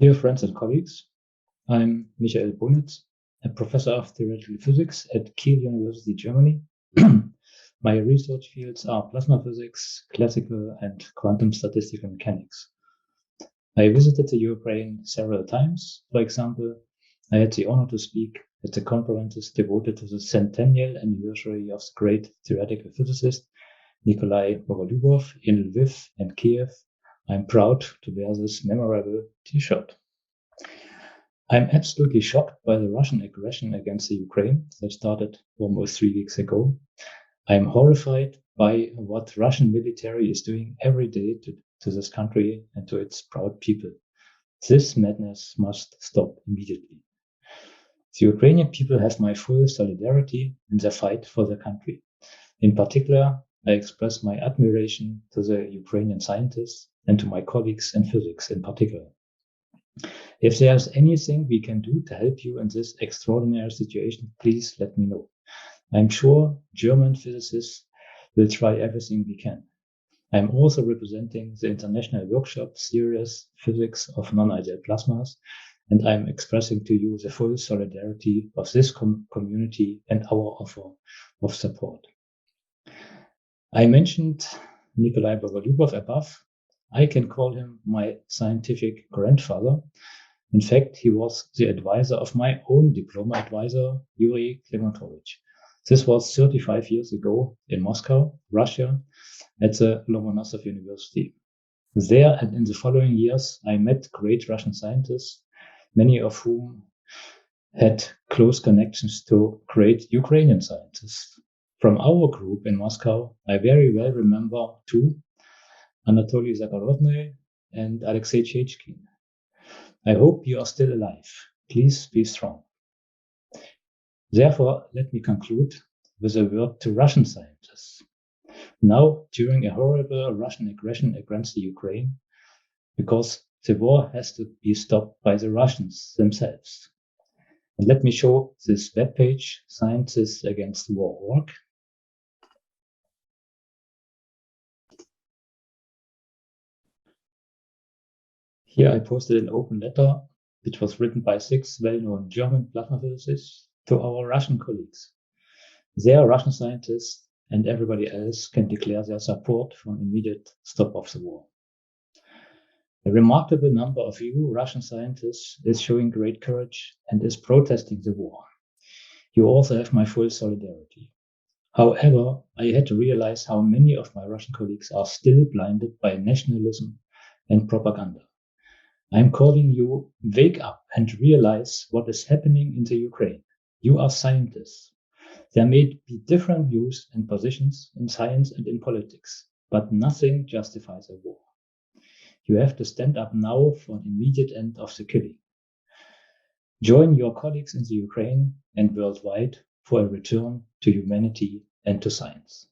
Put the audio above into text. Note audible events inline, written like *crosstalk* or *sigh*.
Dear friends and colleagues, I'm Michael Bonitz, a professor of theoretical physics at Kiel University, Germany. *clears throat* My research fields are plasma physics, classical and quantum statistical mechanics. I visited the Ukraine several times. For example, I had the honor to speak at the conferences devoted to the centennial anniversary of the great theoretical physicist Nikolai Bogolyubov in Lviv and Kiev I'm proud to wear this memorable t-shirt. I'm absolutely shocked by the Russian aggression against the Ukraine that started almost three weeks ago. I'm horrified by what Russian military is doing every day to, to this country and to its proud people. This madness must stop immediately. The Ukrainian people have my full solidarity in their fight for their country. In particular, I express my admiration to the Ukrainian scientists and to my colleagues in physics in particular. If there's anything we can do to help you in this extraordinary situation, please let me know. I'm sure German physicists will try everything we can. I'm also representing the international workshop series Physics of Non-Ideal Plasmas, and I'm expressing to you the full solidarity of this com community and our offer of support. I mentioned Nikolai Bogolyubov above. I can call him my scientific grandfather. In fact, he was the advisor of my own diploma advisor, Yuri Klementovich. This was 35 years ago in Moscow, Russia, at the Lomonosov University. There and in the following years, I met great Russian scientists, many of whom had close connections to great Ukrainian scientists. From our group in Moscow, I very well remember two Anatoly Zagorodny, and Alexei Chechkin. I hope you are still alive. Please be strong. Therefore, let me conclude with a word to Russian scientists. Now, during a horrible Russian aggression against the Ukraine, because the war has to be stopped by the Russians themselves. And let me show this webpage, Scientists Against War.org. Here I posted an open letter which was written by six well-known German plasma physicists to our Russian colleagues. Their Russian scientists and everybody else can declare their support for an immediate stop of the war. A remarkable number of you Russian scientists is showing great courage and is protesting the war. You also have my full solidarity. However, I had to realize how many of my Russian colleagues are still blinded by nationalism and propaganda. I'm calling you, wake up and realize what is happening in the Ukraine. You are scientists. There may be different views and positions in science and in politics, but nothing justifies a war. You have to stand up now for an immediate end of the killing. Join your colleagues in the Ukraine and worldwide for a return to humanity and to science.